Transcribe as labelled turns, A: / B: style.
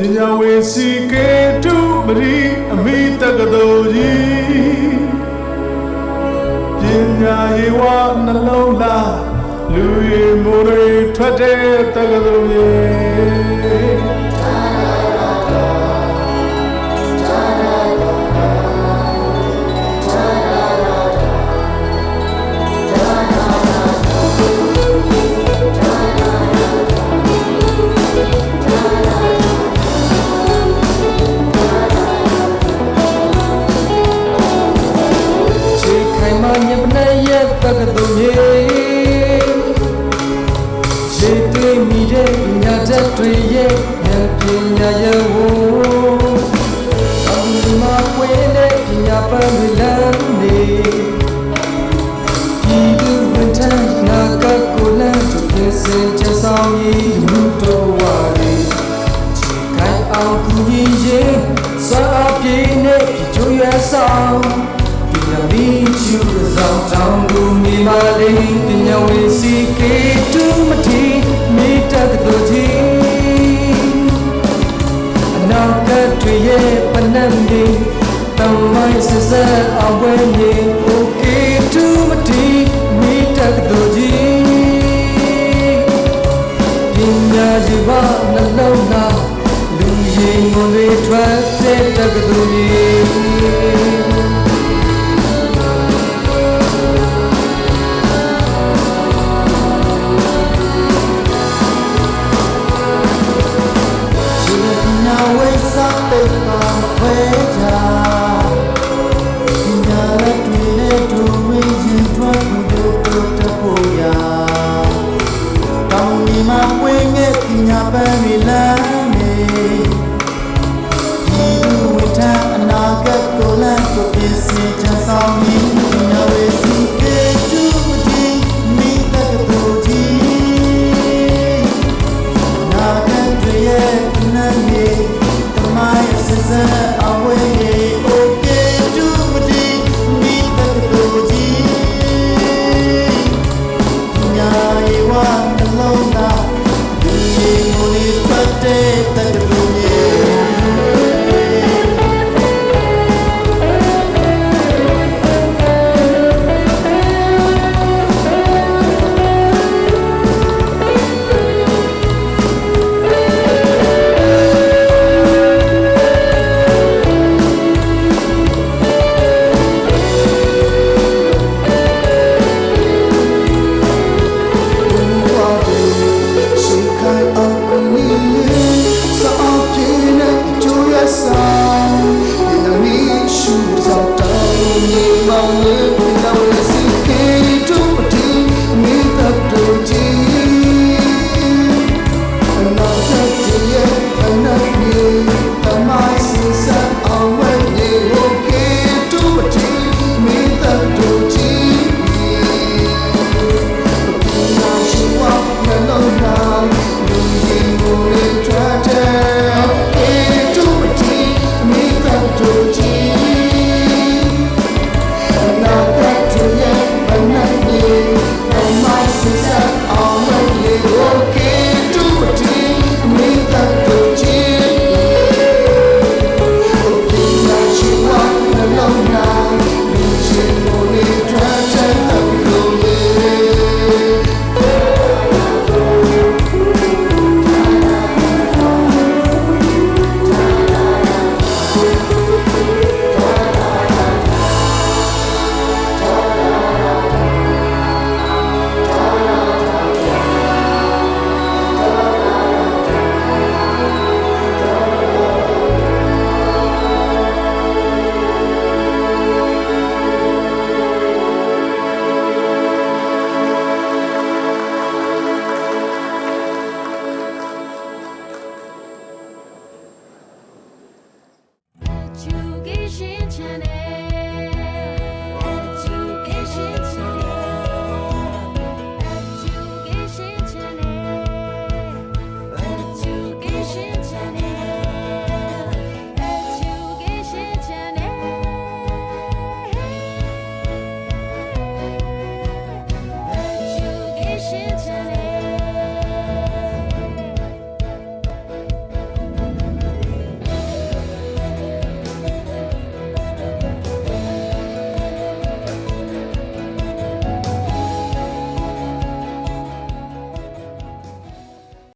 A: ပညာဝေစီကေတုမရီအမိတက္ကသိုလ်ကြီးပညာရေးဝနှလုံးလားလူရီမိုးရီထွက်တဲ့တက္ကသိုလ်ကြီး
B: ညာရဲ့ဝအမှုမှာပွင့်တဲ့ပညာပန်းတွေလမ်းနေဒီလူဝန်ထမ်းနာကကိုလမ်းသူပြင်ဆင်ချက်ဆောင်ရည်မှုတော်ဝါရီခြေခိုင်အောင်ကူညီရေးစာအပြေနဲ့ဒီချိုးရဆောင်ဒီနမီချူဆောင်တောင်းကူမိမလေးပညာဝေစီကေတူမတီ နတ်နေတမိုင်းစစအောင်ဝဲနေ Okay to my tea မိတတ်တော်ကြီးပညာရှိပါနှလုံးသားလူရင်ငွေထွက်တဲ့တက္ကသိုလ်ကြီး
C: င်းရင်